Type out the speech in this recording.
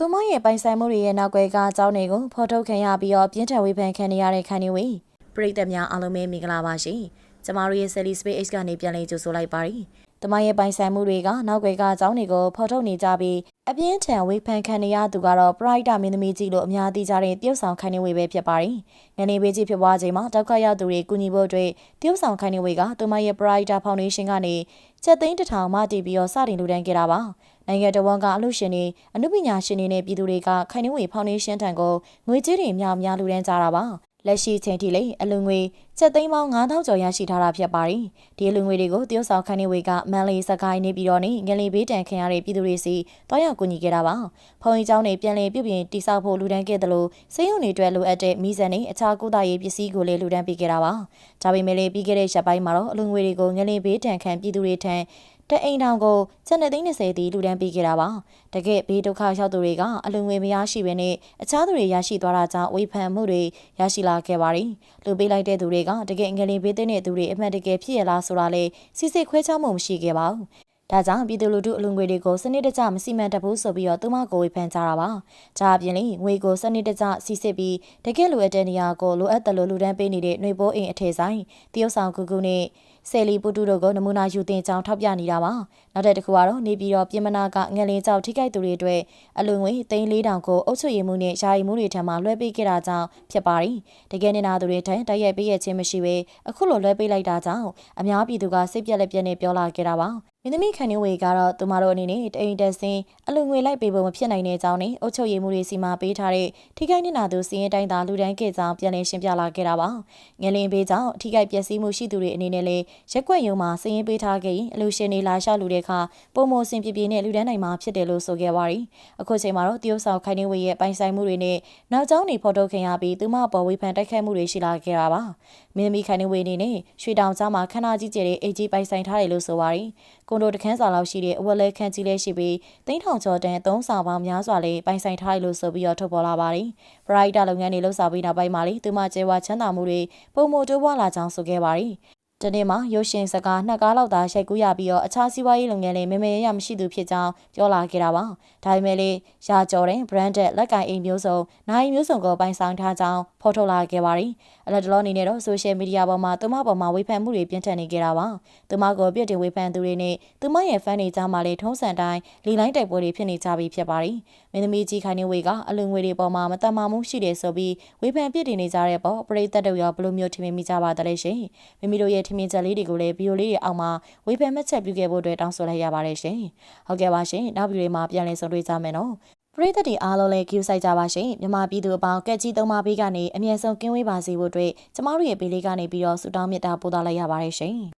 သူမရဲ့ပိုင်ဆိုင်မှုတွေရဲ့နောက်ွယ်ကအကြောင်းတွေကိုဖော်ထုတ်ခံရပြီးတော့ပြင်းထန်ဝေဖန်ခံနေရတဲ့ခန်းနေဝေပရိသတ်များအားလုံးပဲမင်္ဂလာပါရှင်ကျမတို့ရဲ့ Sally Space H ကနေပြန်လည်ကြိုဆိုလိုက်ပါတယ်။ တမရဲ့ပိုင်ဆိုင်မှုတွေကနောက်ွယ်ကအကြောင်းတွေကိုဖော်ထုတ်နေကြပြီးအပြင်းထန်ဝေဖန်ခံနေရသူကတော့ Pride မင်းသမီးကြီးလို့အများသိကြတဲ့တရုတ်ဆောင်ခိုင်နေဝေပဲဖြစ်ပါတယ်။ငနေပေးကြီးဖြစ်ပွားချိန်မှာတောက်ခတ်ရောက်သူတွေကူညီဖို့အတွက်တရုတ်ဆောင်ခိုင်နေဝေကတမရဲ့ Pride Foundation ကနေချက်သိန်းတစ်ထောင်မှတည်ပြီးတော့စတင်လူဒန်းခဲ့တာပါ။နိုင်ငံတော်ဝန်ကအလူရှင်တွေအမှုပညာရှင်တွေနဲ့ပြည်သူတွေကခိုင်နေဝေ Foundation ထံကိုငွေကြေးတွေများများလူဒန်းကြတာပါ။ လက်ရှိချိန်ထိလည်းအလူငွေချက်သိန်းပေါင်း9000ကျော်ရရှိထားတာဖြစ်ပါတယ်။ဒီအလူငွေတွေကိုတရုတ်ဆောင်ခန်းနေဝေကမန်လေးစကိုင်းနေပြီးတော့နေငလီဘေးတန်ခံရတဲ့ပြည်သူတွေစီတွားရောက်ကူညီခဲ့တာပါ။ဖုန်ကြီးကျောင်းတွေပြန်လည်ပြုပြင်တိစောက်ဖို့လူဒန်းခဲ့တယ်လို့စေယုံတွေအတွက်လိုအပ်တဲ့မိစံနဲ့အခြားကုသရေးပစ္စည်းကိုလည်းလူဒန်းပေးခဲ့တာပါ။ဒါပေမဲ့လည်းပြီးခဲ့တဲ့ရက်ပိုင်းမှာတော့အလူငွေတွေကိုငလီဘေးတန်ခံပြည်သူတွေထံ တအိမ်တောင်ကိုချက်နှစ်သိန်း30တီလူတန်းပေးခဲ့တာပါတကယ်ဘေးဒုက္ခရောက်သူတွေကအလူငွေမရရှိဘဲနဲ့အခြားသူတွေရရှိသွားတာကြောင့်ဝေဖန်မှုတွေရရှိလာခဲ့ပါတယ်လူပေးလိုက်တဲ့သူတွေကတကယ်ငလင်ပေးတဲ့သူတွေအမှန်တကယ်ဖြစ်ရလားဆိုတာလေစစ်စစ်ခွဲခြားမှုမရှိခဲ့ပါဘူး ဒါကြောင့်ပြည်သူလူထုအလုံငွေတွေကိုစနစ်တကျမစီမံတဘူးဆိုပြီးတော့သူမကိုဝေဖန်ကြတာပါ။ဒါအပြင်လေငွေကိုစနစ်တကျစီစစ်ပြီးတကယ်လိုအပ်တဲ့နေရာကိုလိုအပ်တယ်လို့လူတန်းပေးနေတဲ့ຫນွေပိုးအိမ်အထည်ဆိုင်တရုတ်ဆောင်ကူကူနဲ့ဆယ်လီပူတူတို့ကိုနမူနာယူတင်ကြောင်းထောက်ပြနေတာပါနောက်တစ်ခုကတော့နေပြည်တော်ပြင်မနာကငလင်းကြောက်ထိခိုက်သူတွေအတွက်အလူငွေသိန်း၄တောင်ကိုအုပ်ချုပ်ရေးမှုနဲ့ယာယီမှုတွေထံမှလွှဲပေးခဲ့တာကြောင့်ဖြစ်ပါတယ်တကယ်နေတာသူတွေထံတိုက်ရိုက်ပေးရခြင်းမရှိဘဲအခုလိုလွှဲပေးလိုက်တာကြောင့်အများပြည်သူကစိတ်ပြက်လက်ပြက်နဲ့ပြောလာခဲ့တာပါမ င်းသမီးခန်နေဝေကတော့သူမတို့အနေနဲ့တိမ်တက်စင်းအလူငွေလိုက်ပေးဖို့မဖြစ်နိုင်တဲ့အကြောင်းနဲ့အုပ်ချုပ်ရေးမှုတွေစီမံပေးထားတဲ့ထိခိုက်နေတာသူစီရင်တိုင်းသာလူတန်းခဲ့ကြောင်းပြန်လည်ရှင်းပြလာခဲ့တာပါငလင်းပေးကြောင့်ထိခိုက်ပျက်စီးမှုရှိသူတွေအနေနဲ့လည်းရက်ွက်ရုံမှာစီရင်ပေးထားခဲ့ရင်အလူရှင်တွေလာလျှောက်လူတဲ့အခါပုံမစင်ပြပြနဲ့လူတန်းနိုင်မှာဖြစ်တယ်လို့ဆိုခဲ့ပါရီအခုချိန်မှာတော့တရုတ်ဆောင်ခိုင်နေဝေရဲ့ပိုင်ဆိုင်မှုတွေနဲ့နောက်ကျောင်းတွေဖော်ထုတ်ခင်ရပြီးသူမပေါ်ဝေဖန်တိုက်ခိုက်မှုတွေရှိလာခဲ့တာပါမင်းသမီးခိုင်နေဝေအနေနဲ့ရွှေတောင်ကျောင်းမှာခန္ဓာကြီးကျယ်တဲ့အိတ်ကြီးပိုင်ဆိုင်ထားတယ်လို့ဆိုပါရီကွန်ဒိုတခန်းစာလောက်ရှိတဲ့အဝက်လဲခန့်ကြီးလေးရှိပြီးတိန်းထောင်ကျော်တန်းသုံးဆောင်ပေါင်းများစွာလေးပိုင်ဆိုင်ထားတယ်လို့ဆိုပြီးတော့ထုတ်ပေါ်လာပါတယ်ပရိုက်တာလုပ်ငန်းတွေလှုပ်ဆောင်ပြီးနောက်ပိုင်းမှာလေသူမကျဲဝါချမ်းသာမှုတွေပုံမတိုးပွားလာကြောင်းဆိုခဲ့ပါတယ် တနေ့မှာရုပ်ရှင်စကားနှစ်ကားလောက်သာရိုက်ကူးရပြီးတော့အခြားစီးပွားရေးလုပ်ငန်းတွေမမေရရမရှိသူဖြစ်ကြောင်းပြောလာခဲ့တာပါ။ဒါပေမဲ့လည်းရာကျော်တဲ့ branded လက်ကင်အိမ်မျိုးစုံနိုင်မျိုးစုံကိုပိုင်ဆိုင်ထားကြောင်းဖော်ထုတ်လာခဲ့ပါတယ်။အလက်တလောအနေနဲ့တော့ social media ပေါ်မှာသူမပေါ်မှာဝေဖန်မှုတွေပြင်းထန်နေကြတာပါ။သူမကိုပြစ်တင်ဝေဖန်သူတွေနဲ့သူမရဲ့ fan တွေကြားမှာလည်းထုံးစံတိုင်းလီလိုင်းတိုက်ပွဲတွေဖြစ်နေကြပြီဖြစ်ပါတယ်။မင်းသမီးကြီးခိုင်နေဝေကအလူငွေတွေပေါ်မှာမတမာမှုရှိတယ်ဆိုပြီးဝေဖန်ပြစ်တင်နေကြတဲ့ပေါ့ပရိသတ်တို့ရောဘလို့မျိုးထင်မိကြပါသလဲရှင်။မိမိတို့ရဲ့ထင်မြင်ချက်လေးတွေကိုလည်းဗီဒီယိုလေးတွေအောက်မှာဝေဖန်မှတ်ချက်ပြုခဲ့ဖို့အတွက်တောင်းဆိုလိုက်ရပါတယ်ရှင်။ဟုတ်ကဲ့ပါရှင်။နောက်ဗီဒီယိုတွေမှာပြန်လည်ဆုံတွေ့ကြမယ်နော်။ပရိသတ်တွေအားလုံးလည်း queue ဆိုင်ကြပါရှင်မြန်မာပြည်သူအပေါင်းကက်ကြီးသုံးပါးပေးကနေအမြဲဆုံးကင်းဝေးပါစေဖို့အတွက်ကျမတို့ရဲ့ပေးလေးကနေပြီးတော့ဆုတောင်းမေတ္တာပို့သလိုက်ရပါတယ်ရှင်